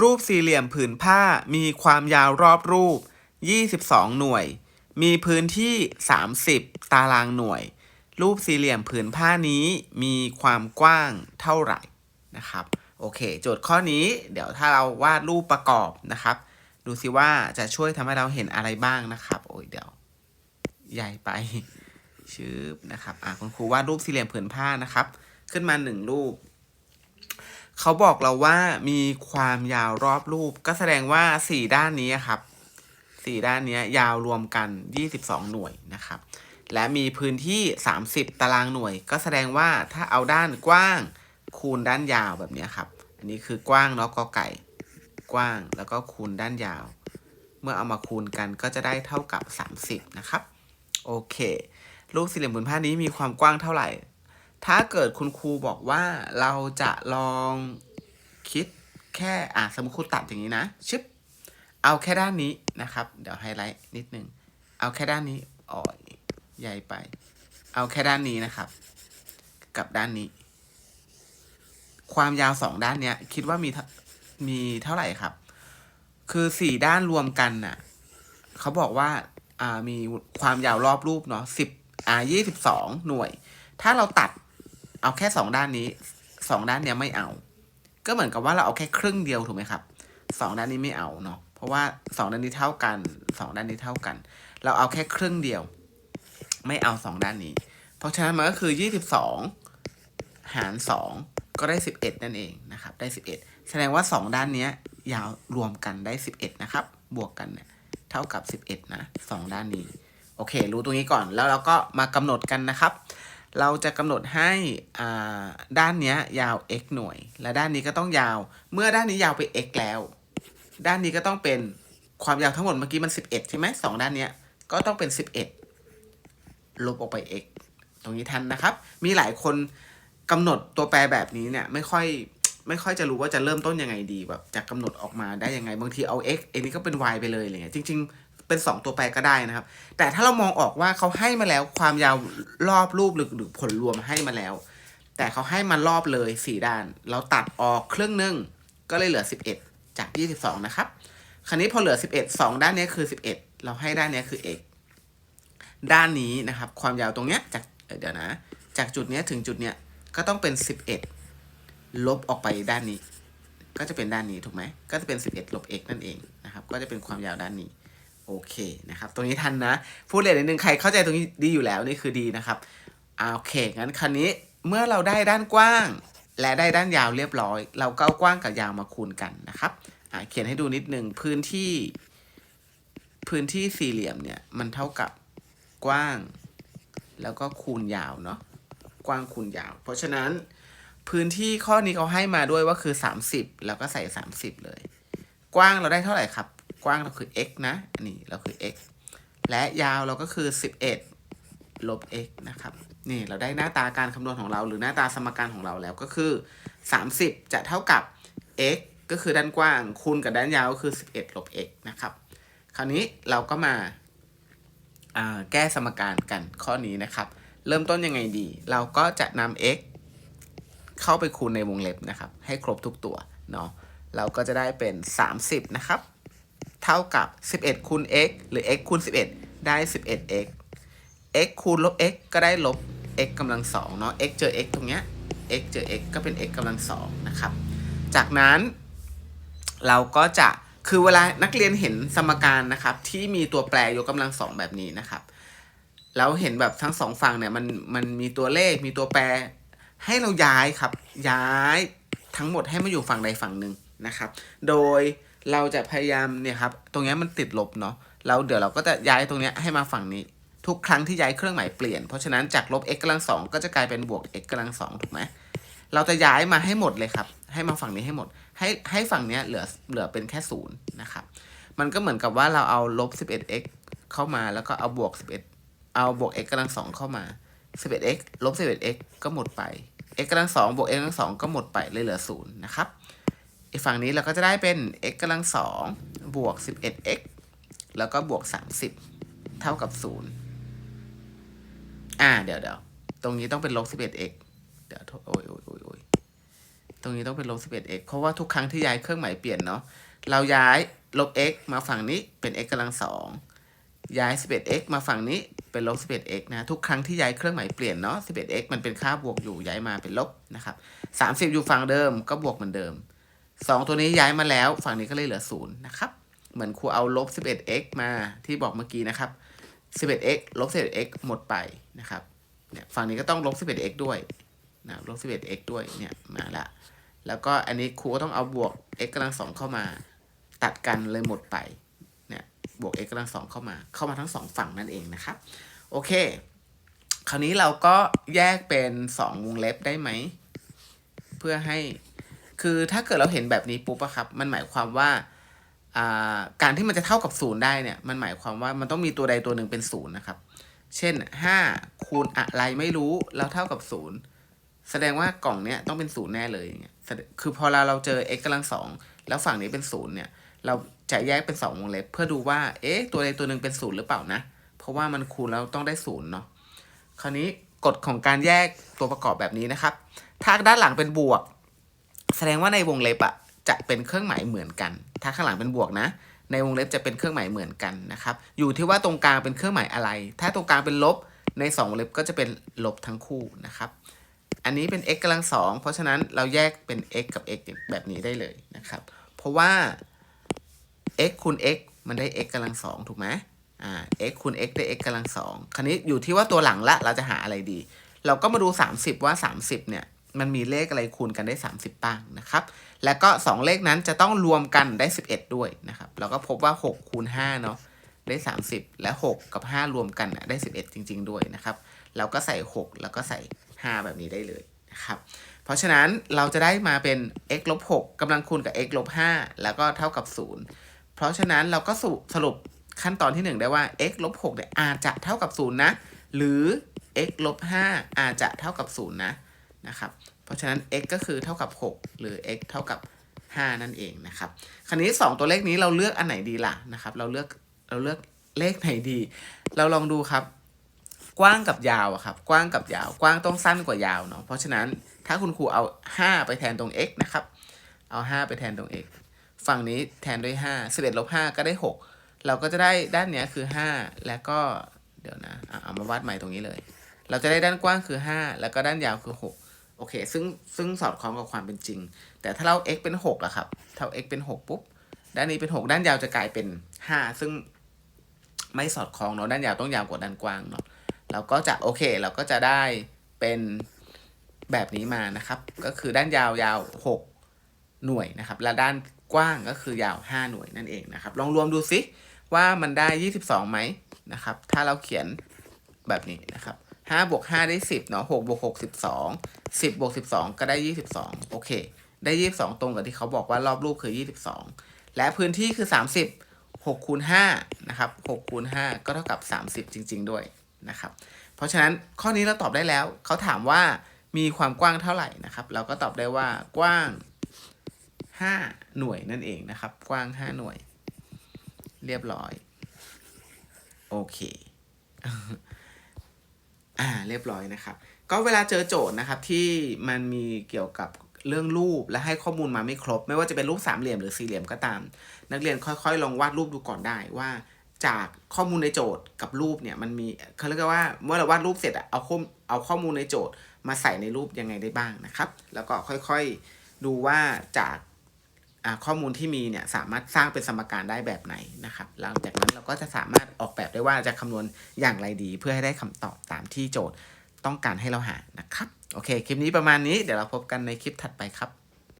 รูปสี่เหลี่ยมผืนผ้ามีความยาวรอบรูป 22 หน่วย มีพื้นที่ 30 ตารางหน่วย รูปสี่เหลี่ยมผืนผ้านี้มีความกว้างเท่าไหร่นะครับ โอเค โจทย์ข้อนี้เดี๋ยวถ้าเราวาดรูปประกอบนะครับ ดูสิว่าจะช่วยทำให้เราเห็นอะไรบ้างนะครับ โอ้ยเดี๋ยว ใหญ่ไปชืบนะครับ อะคุณครูวาดรูปสี่เหลี่ยมผืนผ้านะครับ ขึ้นมาหนึ่งรูป เขาบอกเราว่ามีความยาวรอบรูป ก็แสดงว่าสี่ด้านนี้ครับสี่ด้านนี้ยาวรวมกัน 22 หน่วยนะครับ และมีพื้นที่ 30 ตารางหน่วย ก็แสดงว่าถ้าเอาด้านกว้างคูณด้านยาวแบบนี้ครับ อันนี้คือกว้างเนาะกอไก่ กว้างแล้วก็คูณด้านยาว เมื่อเอามาคูณกันก็จะได้เท่ากับ 30 นะครับ โอเค รูปสี่เหลี่ยมผืนผ้านี้มีความกว้างเท่าไหร่ ถ้าเกิดคุณครูบอกว่าเราจะลองคิดแค่อะสมมติครูตัดอย่างนี้นะชึบเอาแค่ด้านนี้นะครับ เดี๋ยวไฮไลท์นิดนึง เอาแค่ด้านนี้อ๋อยใหญ่ไป เอาแค่ด้านนี้นะครับ กับด้านนี้ ความยาวสองด้านเนี้ย คิดว่ามีมีเท่าไหร่ครับ คือสี่ด้านรวมกันน่ะเขาบอกว่าอ่ามีความยาวรอบรูปเนาะสิบอ่ายี่สิบสองหน่วย ถ้าเราตัด เอาแค่สองด้านนี้สองด้านเนี้ยไม่เอา ก็เหมือนกับว่าเราเอาแค่ครึ่งเดียวถูกไหมครับสองด้านนี้ไม่เอาเนาะเพราะว่าสองด้านนี้เท่ากันสองด้านนี้เท่ากัน เราเอาแค่ครึ่งเดียว ไม่เอาสองด้านนี้ เพราะฉะนั้นมันก็คือยี่สิบสองหารสองก็ได้สิบเอ็ดนั่นเองนะครับได้สิบเอ็ดแสดงว่าสองด้านเนี้ยยาวรวมกันได้สิบเอ็ดนะครับบวกกันเนี่ยเท่ากับสิบเอ็ดนะสองด้านนี้โอเค รู้ตรงนี้ก่อนแล้วเราก็มากำหนดกันนะครับ เราจะกำหนดให้ด้านนี้ยาว x หน่วย และด้านนี้ก็ต้องยาว เมื่อด้านนี้ยาวไป x แล้ว ด้านนี้ก็ต้องเป็นความยาวทั้งหมดเมื่อกี้มัน 11 ใช่ไหมสองด้านนี้ก็ต้องเป็น 11 ลบออกไป x ตรงนี้ทันนะครับ มีหลายคนกำหนดตัวแปรแบบนี้เนี่ยไม่ค่อยไม่ค่อยจะรู้ว่าจะเริ่มต้นยังไงดีแบบจะกำหนดออกมาได้ยังไง บางทีเอา x อันนี้ก็เป็น y ไปเลยอะไรเงี้ยจริง เป็น 2 ตัวแปรก็ได้นะครับ แต่ถ้าเรามองออกว่าเขาให้มาแล้วความยาวรอบรูปหรือหรือผลรวมให้มาแล้ว แต่เขาให้มารอบเลย 4 ด้าน เราตัดออกครึ่งหนึ่งก็เลยเหลือ 11 จาก 22 นะครับ คราวนี้พอเหลือ 11 2 ด้านนี้คือ 11 เราให้ด้านนี้คือ x ด้านนี้นะครับ ความยาวตรงเนี้ยจากเดี๋ยวนะ จากจุดเนี้ยถึงจุดเนี้ยก็ต้องเป็น 11 ลบออกไปด้านนี้ ก็จะเป็นด้านนี้ถูกไหมก็จะเป็น 11 ลบ x นั่นเองนะครับ ก็จะเป็นความยาวด้านนี้ โอเคนะครับ ตรงนี้ทันนะ พูดเลยนิดนึงใครเข้าใจตรงนี้ดีอยู่แล้วนี่คือดีนะครับโอเค งั้นคราวนี้เมื่อเราได้ด้านกว้าง และได้ด้านยาวเรียบร้อย เราก็เอากว้างกับยาวมาคูณกันนะครับอ่าเขียนให้ดูนิดนึงพื้นที่ พื้นที่สี่เหลี่ยมเนี่ยมันเท่ากับกว้าง แล้วก็คูณยาวเนาะกว้างคูณยาว เพราะฉะนั้นพื้นที่ข้อนี้เขาให้มาด้วยว่าคือ 30 แล้วก็ใส่ 30 เลย กว้างเราได้เท่าไหร่ครับ กว้างเราคือ x นะอันนี้เราคือ x และยาวเราก็คือ 11 ลบ x นะครับ นี่เราได้หน้าตาการคำนวณของเรา หรือหน้าตาสมการของเราแล้วก็คือ 30 จะเท่ากับ x ก็คือด้านกว้างคูณกับด้านยาวก็คือ 11 ลบ x นะครับ คราวนี้เราก็มาอ่าแก้สมการกันข้อนี้นะครับ เริ่มต้นยังไงดี เราก็จะนำ x เข้าไปคูณในวงเล็บนะครับ ให้ครบทุกตัวเนาะเราก็จะได้เป็น 30 นะครับ เท่ากับ 11คูณ x หรือ x คูณ 11 ได้ 11x x คูณลบ x ก็ได้ลบ x กำลังสองเนาะ x เจอ x ตรงเนี้ย x เจอ x ก็เป็น x กำลังสองนะครับ จากนั้น เราก็จะคือเวลานักเรียนเห็นสมการนะครับ ที่มีตัวแปรยกกำลังสองแบบนี้นะครับแล้วเห็นแบบทั้งสองฝั่งเนี่ยมันมันมีตัวเลขมีตัวแปร ให้เราย้ายครับ ย้ายทั้งหมดให้มาอยู่ฝั่งใดฝั่งหนึ่งนะครับ โดย เราจะพยายามเนี่ยครับ ตรงเนี้ยมันติดลบเนาะเราเดี๋ยวเราก็จะย้ายตรงเนี้ยให้มาฝั่งนี้ทุกครั้งที่ย้ายเครื่องหมายเปลี่ยน เพราะฉะนั้นจากลบ x กำลังสองก็จะกลายเป็นบวก x กำลังสองถูกไหม เราจะย้ายมาให้หมดเลยครับ ให้มาฝั่งนี้ให้หมด ให้ให้ฝั่งเนี้ยเหลือเหลือเป็นแค่ศูนย์นะครับ มันก็เหมือนกับว่าเราเอาลบ 11x เข้ามาแล้วก็เอาบวก 11 เอาบวก x กำลังสองเข้ามา 11x ลบ 11x ก็หมดไป x กำลังสองบวก x กำลังสองก็หมดไปเลยเหลือศูนย์นะครับ อีกฝั่งนี้เราก็จะได้เป็น x กำลังสองบวก 11x แล้วก็บวก 30 เท่ากับศูนย์อ่า เดี๋ยวเดี๋ยวตรงนี้ต้องเป็นลบ 11x เดี๋ยวโทษโอ้ยโอ้ยโอ้ยโอ้ยตรงนี้ต้องเป็นลบ 11x เพราะว่าทุกครั้งที่ย้ายเครื่องหมายเปลี่ยนเนาะ เราย้ายลบ x มาฝั่งนี้เป็น x กำลังสองย้าย 11x มาฝั่งนี้เป็นลบ 11x นะ ทุกครั้งที่ย้ายเครื่องหมายเปลี่ยนเนาะ 11x มันเป็นค่าบวกอยู่ย้ายมาเป็นลบนะครับ 30 อยู่ฝั่งเดิมก็บวกเหมือนเดิม 2ตัวนี้ย้ายมาแล้ว ฝั่งนี้ก็เลยเหลือ0นะครับ เหมือนครูเอาลบ 11x มาที่บอกเมื่อกี้นะครับ 11x ลบ 11x หมดไปนะครับเนี่ยฝั่งนี้ก็ต้องลบ 11x ด้วยนะลบ 11x ด้วยเนี่ยมาละ แล้วก็อันนี้ครูก็ต้องเอาบวก x กำลังสองเข้ามา ตัดกันเลยหมดไปเนี่ยบวก x กำลังสองเข้ามาเข้ามาทั้งสองฝั่งนั่นเองนะครับ โอเค คราวนี้เราก็แยกเป็นสองวงเล็บได้ไหม เพื่อให้ คือถ้าเกิดเราเห็นแบบนี้ปุ๊บอะครับ มันหมายความว่าการที่มันจะเท่ากับศูนย์ได้เนี่ย มันหมายความว่ามันต้องมีตัวใดตัวหนึ่งเป็นศูนย์นะครับ เช่นห้าคูณอะไรไม่รู้แล้วเท่ากับศูนย์แสดงว่ากล่องเนี้ยต้องเป็นศูนย์แน่เลยอย่างเงี้ย คือพอเราเราเจอ x กำลังสองแล้วฝั่งนี้เป็นศูนย์เนี่ย เราจะแยกเป็นสองวงเล็บ เพื่อดูว่า เอ๊ะ ตัวใดตัวหนึ่งเป็นศูนย์หรือเปล่านะ เพราะว่ามันคูณแล้วต้องได้ศูนย์เนาะ คราวนี้กฎของการแยกตัวประกอบแบบนี้นะครับ ถ้าด้านหลังเป็นบวก แสดงว่าในวงเล็บอะจะเป็นเครื่องหมายเหมือนกัน ถ้าข้างหลังเป็นบวกนะ ในวงเล็บจะเป็นเครื่องหมายเหมือนกันนะครับ อยู่ที่ว่าตรงกลางเป็นเครื่องหมายอะไร ถ้าตรงกลางเป็นลบ ในสองวงเล็บก็จะเป็นลบทั้งคู่นะครับ อันนี้เป็น x กำลังสองเพราะฉะนั้นเราแยกเป็น x กับ x แบบนี้ได้เลยนะครับ เพราะว่า x คูณ x มันได้ x กำลังสองถูกไหมอ่า x คูณ x ได้ x กำลังสองคราวนี้อยู่ที่ว่าตัวหลังละเราจะหาอะไรดี เราก็มาดู 30 ว่า 30เนี่ย มันมีเลขอะไรคูณกันได้ 30บ้างนะครับ แล้วก็ 2 เลขนั้นจะต้องรวมกันได้ 11 ด้วยนะครับ เราก็พบว่า 6 คูณ5เนาะได้ 30 และ 6 กับ 5 รวมกันน่ะได้ 11 จริง ๆ ด้วยนะครับ เราก็ใส่ 6 แล้วก็ใส่ 5 แบบนี้ได้เลยนะครับ เพราะฉะนั้นเราจะได้มาเป็น x ลบ6กำลังคูณกับ x ลบ5แล้วก็เท่ากับ 0 เพราะฉะนั้นเราก็สุสรุปขั้นตอนที่ 1 ได้ว่า x ลบ6เนี่ยอาจจะเท่ากับ 0 นะ หรือ x ลบ5อาจจะเท่ากับ 0 นะ นะครับ เพราะฉะนั้น x ก็คือเท่ากับ 6 หรือ x เท่ากับ 5 นั่นเองนะครับ คราวนี้ 2 ตัวเลขนี้เราเลือกอันไหนดีล่ะนะครับ เราเลือกเราเลือกเลขไหนดี เราลองดูครับ กว้างกับยาวอะครับ กว้างกับยาว กว้างต้องสั้นกว่ายาวเนาะ เพราะฉะนั้นถ้าคุณครูเอา 5 ไปแทนตรง x นะครับ เอา 5 ไปแทนตรง x ฝั่งนี้แทนด้วย5 11ลบ5ก็ได้ 6 เราก็จะได้ด้านเนี้ยคือ 5 แล้วก็เดี๋ยวนะ เอามาวาดใหม่ตรงนี้เลย เราจะได้ด้านกว้างคือ 5 แล้วก็ด้านยาวคือ 6 โอเค ซึ่งซึ่งสอดคล้องกับความเป็นจริง แต่ถ้าเรา x เป็น6อะครับเท่า x เป็น 6 ปุ๊บ ด้านนี้เป็น 6 ด้านยาวจะกลายเป็น 5 ซึ่งไม่สอดคล้องเนาะ ด้านยาวต้องยาวกว่าด้านกว้างเนาะ เราก็จะโอเค เราก็จะได้เป็นแบบนี้มานะครับ ก็คือด้านยาวยาว 6 หน่วยนะครับ และด้านกว้างก็คือยาว 5 หน่วยนั่นเองนะครับ ลองรวมดูซิว่ามันได้ 22ไหมนะครับ ถ้าเราเขียนแบบนี้นะครับ 5บวก5ได้10เนาะ6บวก6 12 10บบวก12ก็ได้22โอเค ได้22ตรงกับที่เขาบอกว่ารอบรูปคือ22และพื้นที่คือ30 6คูณ5นะครับ6คูณ5ก็เท่ากับ30จริง ๆ ด้วยนะครับ เพราะฉะนั้นข้อนี้เราตอบได้แล้ว เขาถามว่ามีความกว้างเท่าไหร่นะครับ เราก็ตอบได้ว่ากว้าง 5 หน่วยนั่นเองนะครับ กว้าง 5 หน่วย เรียบร้อย โอเค อ่าเรียบร้อยนะครับ ก็เวลาเจอโจทย์นะครับที่มันมีเกี่ยวกับเรื่องรูปและให้ข้อมูลมาไม่ครบ ไม่ว่าจะเป็นรูปสามเหลี่ยมหรือสี่เหลี่ยมก็ตาม นักเรียนค่อยๆ ลองวาดรูปดูก่อนได้ว่า จากข้อมูลในโจทย์กับรูปเนี่ยมันมีเขาเรียกว่าเมื่อเราวาดรูปเสร็จอะเอาข้อมเอาข้อมูลในโจทย์มาใส่ในรูปยังไงได้บ้างนะครับ แล้วก็ค่อยๆดูว่าจาก ข้อมูลที่มีเนี่ยสามารถสร้างเป็นสมการได้แบบไหนนะครับหลังจากนั้นเราก็จะสามารถออกแบบได้ว่าจะคำนวณอย่างไรดี เพื่อให้ได้คำตอบตามที่โจทย์ต้องการให้เราหานะครับโอเค คลิปนี้ประมาณนี้เดี๋ยวเราพบกันในคลิปถัดไปครับ